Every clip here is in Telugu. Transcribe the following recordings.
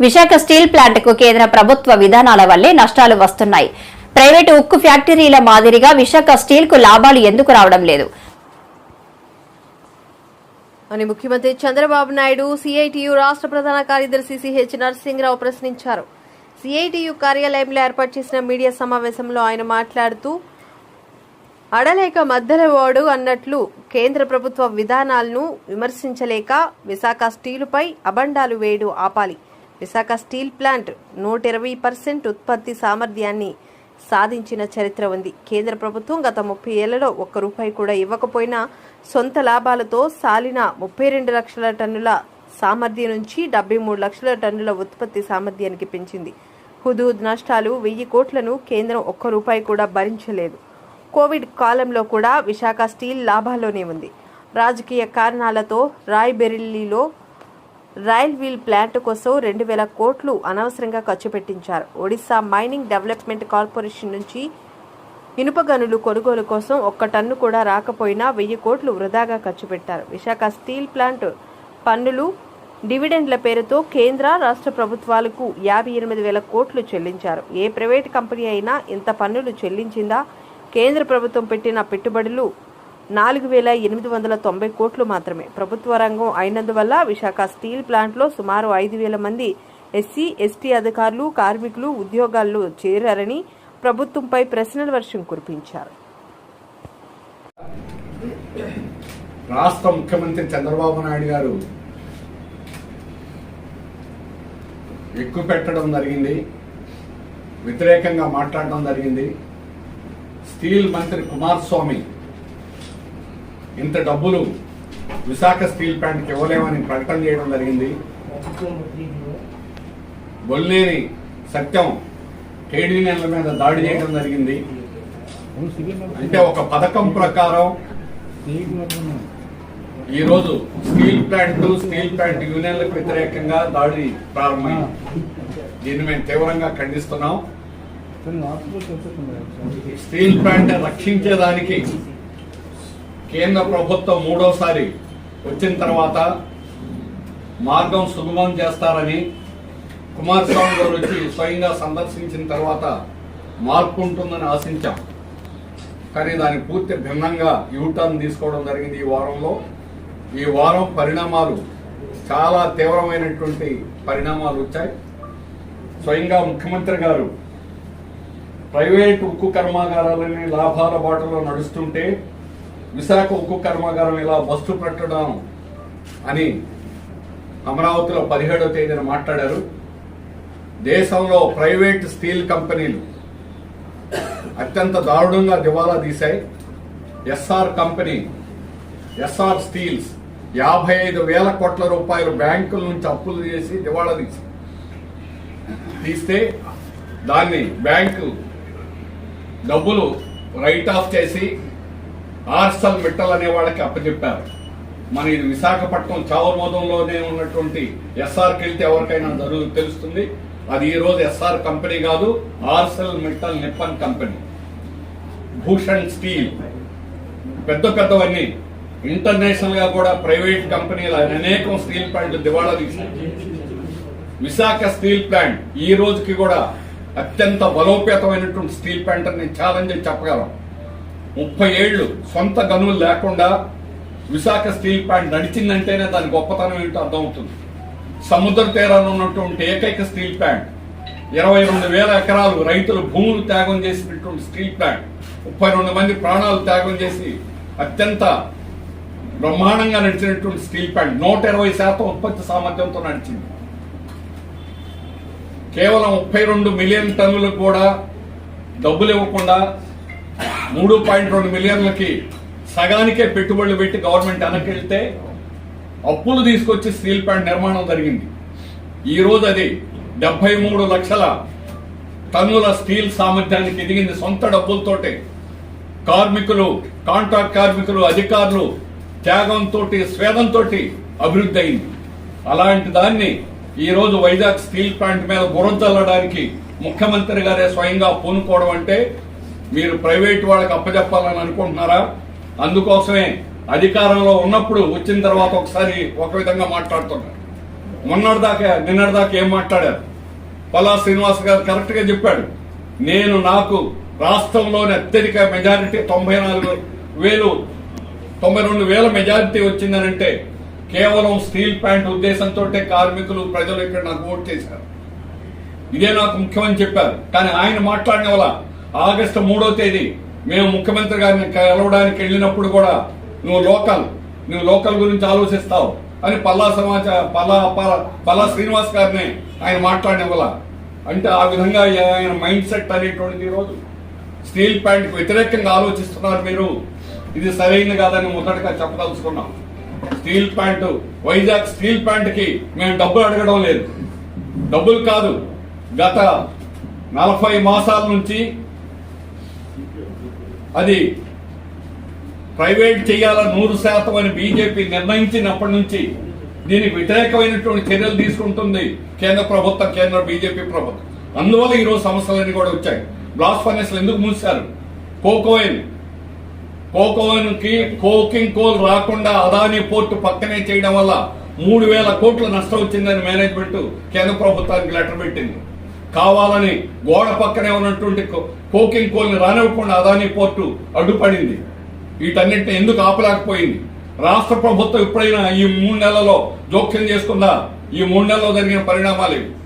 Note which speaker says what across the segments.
Speaker 1: విశాఖ స్టీల్ ప్లాంట్కు కేంద్ర ప్రభుత్వ విధానాల వల్లే నష్టాలు వస్తున్నాయి. ప్రైవేటు ఉక్కు ఫ్యాక్టరీల మాదిరిగా విశాఖ స్టీల్కు లాభాలు ఎందుకు రావడం లేదు?
Speaker 2: అని ముఖ్యమంత్రి చంద్రబాబు నాయుడు సిఐటియు రాష్ట్ర ప్రధాన కార్యదర్శి సిహెచ్ నరసింహరావు ప్రశ్నించారు. సిఐటియు కార్యాలయంలో ఏర్పాటు చేసిన మీడియా సమావేశంలో ఆయన మాట్లాడుతూ అడలేక మద్దలవాడు అన్నట్లు కేంద్ర ప్రభుత్వ విధానాలను విమర్శించలేక విశాఖ స్టీలుపై అబండాలు వేయడు ఆపాలి. విశాఖ స్టీల్ ప్లాంట్ నూట ఇరవై పర్సెంట్ ఉత్పత్తి సామర్థ్యాన్ని సాధించిన చరిత్ర ఉంది. కేంద్ర ప్రభుత్వం గత ముప్పై ఏళ్ళలో ఒక్క రూపాయి కూడా ఇవ్వకపోయినా సొంత లాభాలతో సాలిన ముప్పై రెండు లక్షల టన్నుల సామర్థ్యం నుంచి డెబ్బై మూడు లక్షల టన్నుల ఉత్పత్తి సామర్థ్యానికి పెంచింది. హుదూద్ నష్టాలు వెయ్యి కోట్లను కేంద్రం ఒక్క రూపాయి కూడా భరించలేదు. కోవిడ్ కాలంలో కూడా విశాఖ స్టీల్ లాభాల్లోనే ఉంది. రాజకీయ కారణాలతో రాయ్బెరిల్లీలో రైల్ వీల్ ప్లాంట్ కోసం రెండు వేల కోట్లు అనవసరంగా ఖర్చు పెట్టించారు. ఒడిశా మైనింగ్ డెవలప్మెంట్ కార్పొరేషన్ నుంచి ఇనుప గనులు కొనుగోలు కోసం ఒక్క టన్ను కూడా రాకపోయినా వెయ్యి కోట్లు వృధాగా ఖర్చు పెట్టారు. విశాఖ స్టీల్ ప్లాంట్ పన్నులు డివిడెండ్ల పేరుతో కేంద్ర రాష్ట్ర ప్రభుత్వాలకు యాభై ఎనిమిది వేల కోట్లు చెల్లించారు. ఏ ప్రైవేట్ కంపెనీ అయినా ఇంత పన్నులు చెల్లించిందా? కేంద్ర ప్రభుత్వం పెట్టిన పెట్టుబడులు నాలుగు వేల ఎనిమిది వందల తొంభై కోట్లు మాత్రమే. ప్రభుత్వ రంగం అయినందువల్ల విశాఖ స్టీల్ ప్లాంట్లో సుమారు ఐదు వేల మంది ఎస్సీ ఎస్టీ అధికారులు కార్మికులు ఉద్యోగాల్లో చేరారని ప్రభుత్వంపై ప్రశ్నల వర్షం కురిపించారు.
Speaker 3: రాష్ట్ర ముఖ్యమంత్రి చంద్రబాబు నాయుడు గారు ఎక్కువ పెట్టడం జరిగింది వ్యతిరేకంగా మాట్లాడడం జరిగింది. స్టీల్ మంత్రి కుమారస్వామి ఇంత డబ్బులు విశాఖ స్టీల్ ప్లాంట్కి ఇవ్వలేమని ప్రకటన చేయడం జరిగింది. బొల్లేని సత్యం ట్రేడ్ యూనియన్ల మీద దాడి చేయడం జరిగింది. అంటే ఒక పథకం ప్రకారం ఈరోజు స్టీల్ ప్లాంట్ స్టీల్ ప్లాంట్ యూనియన్లకు వ్యతిరేకంగా దాడి ప్రారంభమైంది. దీన్ని మేము తీవ్రంగా ఖండిస్తున్నాం. స్టీల్ ప్లాంట్ రక్షించేదానికి కేంద్ర ప్రభుత్వం మూడోసారి వచ్చిన తర్వాత మార్గం సుగమం చేస్తారని కుమారస్వామి గారు వచ్చి స్వయంగా సందర్శించిన తర్వాత మార్పు ఉంటుందని ఆశించాం. కానీ దాని పూర్తి భిన్నంగా యూటర్న్ తీసుకోవడం జరిగింది ఈ వారంలో. ఈ వారం పరిణామాలు చాలా తీవ్రమైనటువంటి పరిణామాలు వచ్చాయి. స్వయంగా ముఖ్యమంత్రి గారు ప్రైవేట్ ఉక్కు కర్మాగారాలని లాభాల బాటలో నడుస్తుంటే విశాఖ ఉక్కు కర్మాగారం ఇలా బస్సు పెట్టడం అని అమరావతిలో పదిహేడో తేదీన మాట్లాడారు. దేశంలో ప్రైవేట్ స్టీల్ కంపెనీలు అత్యంత దారుణంగా దివాలా తీశాయి. ఎస్ఆర్ కంపెనీ ఎస్ఆర్ స్టీల్స్ యాభై ఐదు వేల కోట్ల రూపాయలు బ్యాంకుల నుంచి అప్పులు చేసి దివాళా తీసి తీస్తే దాన్ని బ్యాంకు డబ్బులు రైట్ ఆఫ్ చేసి ఆర్సల్ మిట్టల్ అనే వాళ్ళకి అప్పచెప్పారు. మన ఇది విశాఖపట్నం చావమోదంలోనే ఉన్నటువంటి ఎస్ఆర్కి వెళ్తే ఎవరికైనా జరుగు తెలుస్తుంది. అది ఈ రోజు ఎస్ఆర్ కంపెనీ కాదు Arcelor Mittal Nippon company. Bhushan steel. పెద్ద పెద్దవన్నీ. ఇంటర్నేషనల్గా కూడా ప్రైవేట్ కంపెనీలు అనేకం స్టీల్ ప్లాంట్ దివాళా తీశాయి. విశాఖ స్టీల్ ప్లాంట్ ఈ రోజుకి కూడా అత్యంత బలోపేతమైనటువంటి స్టీల్ ప్లాంట్ అని ఛాలెంజ్ చెప్పగలం. ముప్పై ఏళ్ళు సొంత గనులు లేకుండా విశాఖ స్టీల్ ప్లాంట్ నడిచిందంటేనే దాని గొప్పతనం ఏంటో అర్థమవుతుంది. సముద్ర తీరాన ఉన్నటువంటి ఏకైక స్టీల్ ప్లాంట్ ఇరవై రెండు వేల ఎకరాలు రైతులు భూములు త్యాగం చేసినటువంటి స్టీల్ ప్లాంట్ ముప్పై రెండు మంది ప్రాణాలు త్యాగం చేసి అత్యంత బ్రహ్మాండంగా నడిచినటువంటి స్టీల్ ప్లాంట్ నూట ఇరవై శాతం ఉత్పత్తి సామర్థ్యంతో నడిచింది. కేవలం ముప్పై రెండు మిలియన్ టన్నులకు కూడా డబ్బులు ఇవ్వకుండా మూడు పాయింట్ రెండు మిలియన్లకి సగానికే పెట్టుబడులు పెట్టి గవర్నమెంట్ వెనకెళ్తే అప్పులు తీసుకొచ్చి స్టీల్ ప్లాంట్ నిర్మాణం జరిగింది. ఈ రోజు అది డెబ్బై మూడు లక్షల టన్నుల స్టీల్ సామర్థ్యానికి ఎదిగింది సొంత డబ్బులతోటే. కార్మికులు కాంట్రాక్ట్ కార్మికులు అధికారులు త్యాగంతో స్వేదంతో అభివృద్ధి అయింది. అలాంటి దాన్ని ఈరోజు వైజాగ్ స్టీల్ ప్లాంట్ మీద బురం చల్లడానికి ముఖ్యమంత్రి గారే స్వయంగా పూనుకోవడం అంటే మీరు ప్రైవేట్ వాళ్ళకి అప్పచెప్పాలని అనుకుంటున్నారా? అందుకోసమే అధికారంలో ఉన్నప్పుడు వచ్చిన తర్వాత ఒకసారి ఒక విధంగా మాట్లాడుతున్నారు మొన్నటిదాకా నిన్నటిదాకా ఏం మాట్లాడారు? పలా శ్రీనివాస్ గారు కరెక్ట్గా చెప్పాడు. నేను నాకు రాష్ట్రంలోని అత్యధిక మెజారిటీ తొంభై నాలుగు వేలు తొంభై రెండు వేల మెజారిటీ వచ్చిందనంటే కేవలం స్టీల్ ప్యాంట్ ఉద్దేశంతో కార్మికులు ప్రజలు ఇక్కడ నాకు ఓట్ చేశారు. ఇదే నాకు ముఖ్యమని చెప్పారు. కానీ ఆయన మాట్లాడిన వల్ల ఆగస్టు మూడో తేదీ మేము ముఖ్యమంత్రి గారిని కలవడానికి వెళ్ళినప్పుడు కూడా నువ్వు లోకల్ నువ్వు లోకల్ గురించి ఆలోచిస్తావు అని పల్లా సమాచార పల్లా పల్లా- శ్రీనివాస్ గారిని ఆయన మాట్లాడిన వల్ల అంటే ఆ విధంగా ఆయన మైండ్ సెట్ అనేటువంటిది ఈరోజు. స్టీల్ ప్లాంట్ వ్యతిరేకంగా ఆలోచిస్తున్నారు మీరు. ఇది సరైనది కాదని మొదటగా చెప్పదలుచుకున్నాం. స్టీల్ ప్లాంట్ వైజాగ్ స్టీల్ ప్యాంట్కి మేము డబ్బులు అడగడం లేదు. డబ్బులు కాదు. గత నలభై మాసాల నుంచి అది ప్రైవేట్ చేయాల నూరు శాతం అని బీజేపీ నిర్ణయించినప్పటి నుంచి దీనికి వ్యతిరేకమైనటువంటి చర్యలు తీసుకుంటుంది కేంద్ర ప్రభుత్వం కేంద్ర బీజేపీ ప్రభుత్వం. అందువల్ల ఈరోజు సమస్యలన్నీ కూడా వచ్చాయి. బ్లాస్ట్ ఫర్నెస్లు ఎందుకు మూసారు కోకోయిన్ కోకోయిన్కి కోకింగ్ కోల్ రాకుండా అదాని పోర్టు పక్కనే చేయడం వల్ల మూడు వేల కోట్ల నష్టం వచ్చిందని మేనేజ్మెంట్ కేంద్ర ప్రభుత్వానికి లెటర్ పెట్టింది. కావాలని గోడ పక్కనే ఉన్నటువంటి కో- కోకింగ్ కోల్ని రానివ్వకుండా అదాని పోర్టు అడ్డుపడింది. వీటన్నిటిని ఎందుకు ఆపలేకపోయింది? రాష్ట్ర ప్రభుత్వం ఎప్పుడైనా ఈ మూడు నెలల్లో జోక్యం చేసుకుందా ఈ మూడు నెలల్లో జరిగిన పరిణామాలు.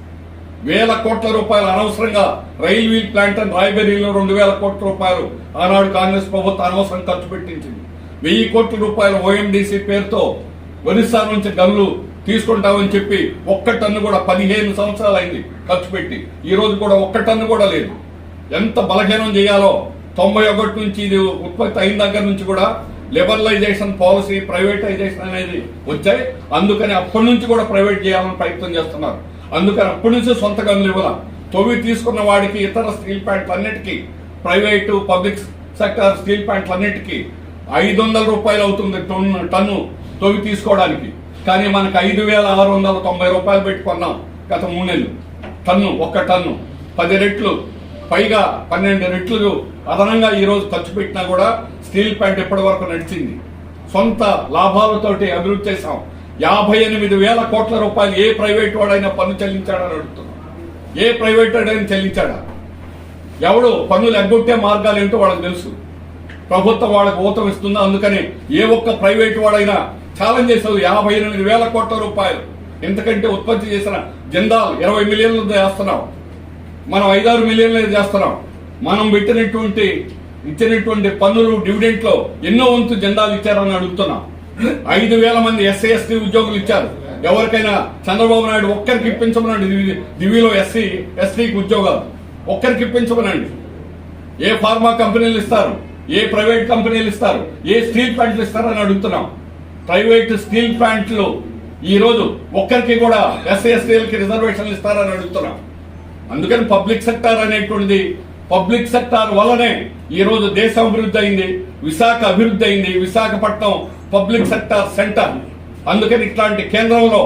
Speaker 3: వేల కోట్ల రూపాయలు అనవసరంగా రైల్వే ప్లాంట్ అని రాయబెరీలో రెండు వేల కోట్ల రూపాయలు ఆనాడు కాంగ్రెస్ ప్రభుత్వం అనవసరం ఖర్చు పెట్టించింది. వెయ్యి కోట్ల రూపాయలు ఓఎండీసీ పేరుతో ఒరిస్సా నుంచి గనులు తీసుకుంటామని చెప్పి ఒక్క టన్ను కూడా పదిహేను సంవత్సరాలు అయింది ఖర్చు పెట్టి. ఈ రోజు కూడా ఒక్క టన్ను కూడా లేదు. ఎంత బలహీనం చేయాలో తొంభై ఒకటి నుంచి ఇది ఉత్పత్తి అయిన దగ్గర నుంచి కూడా లిబరలైజేషన్ పాలసీ ప్రైవేటైజేషన్ అనేది వచ్చాయి. అందుకని అప్పటి నుంచి కూడా ప్రైవేట్ చేయాలని ప్రయత్నం చేస్తున్నారు. అందుకని అప్పటి నుంచి సొంత గనులు ఇవ్వాల. తొవి తీసుకున్న వాడికి ఇతర స్టీల్ ప్లాంట్లు అన్నిటికీ ప్రైవేటు పబ్లిక్ సెక్టర్ స్టీల్ ప్లాంట్లు అన్నిటికీ ఐదు వందల రూపాయలు అవుతుంది టన్ను టన్ను తొవి తీసుకోవడానికి. కానీ మనకు ఐదు వేల ఆరు వందల తొంభై రూపాయలు పెట్టుకున్నాం గత మూడు నెలలు. టన్ను ఒక్క టన్ను. పది రెట్లు పైగా పన్నెండు రెట్లు అదనంగా ఈరోజు ఖర్చు పెట్టినా కూడా స్టీల్ ప్లాంట్ ఇప్పటి వరకు నడిచింది. సొంత లాభాలతోటి అభివృద్ధి చేశాం. యాభై ఎనిమిది వేల కోట్ల రూపాయలు ఏ ప్రైవేట్ వాడైనా పన్ను చెల్లించాడని అడుగుతున్నాం. ఏ ప్రైవేట్ వాడైనా చెల్లించాడా? ఎవడు పన్నులు ఎగ్గొట్టే మార్గాలు ఏంటో వాళ్ళకి తెలుసు. ప్రభుత్వం వాళ్ళకి ఊతం ఇస్తుంది. అందుకని ఏ ఒక్క ప్రైవేట్ వాడైనా ఛాలెంజ్ చేసేది యాభై ఎనిమిది వేల కోట్ల రూపాయలు. ఎందుకంటే ఉత్పత్తి చేసిన జందాల్ ఇరవై మిలియన్లు చేస్తున్నాం. మనం ఐదారు మిలియన్లు చేస్తున్నాం. మనం పెట్టినటువంటి ఇచ్చినటువంటి పన్నులు డివిడెంట్లో ఎన్నో వంతు జెండాలు ఇచ్చారని అడుగుతున్నాం. ఐదు వేల మంది ఎస్సీ ఎస్టీ ఉద్యోగులు ఇచ్చారు. ఎవరికైనా చంద్రబాబు నాయుడు ఒక్కరికి ఇప్పించమనండి దివిలో ఎస్సీ ఎస్టీకి ఉద్యోగాలు. ఒక్కరికి ఇప్పించమనండి. ఏ ఫార్మా కంపెనీలు ఇస్తారు? ఏ ప్రైవేట్ కంపెనీలు ఇస్తారు? ఏ స్టీల్ ప్లాంట్లు ఇస్తారు అని అడుగుతున్నాం. ప్రైవేట్ స్టీల్ ప్లాంట్లు ఈ రోజు ఒక్కరికి కూడా ఎస్సీ ఎస్టీలకి రిజర్వేషన్లు ఇస్తారని అడుగుతున్నాం. అందుకని పబ్లిక్ సెక్టార్ అనేటువంటిది పబ్లిక్ సెక్టార్ వల్లనే ఈ రోజు దేశం అభివృద్ధి అయింది విశాఖ అభివృద్ధి అయింది విశాఖపట్నం పబ్లిక్ సెక్టార్ సెంటర్. అందుకని ఇట్లాంటి కేంద్రంలో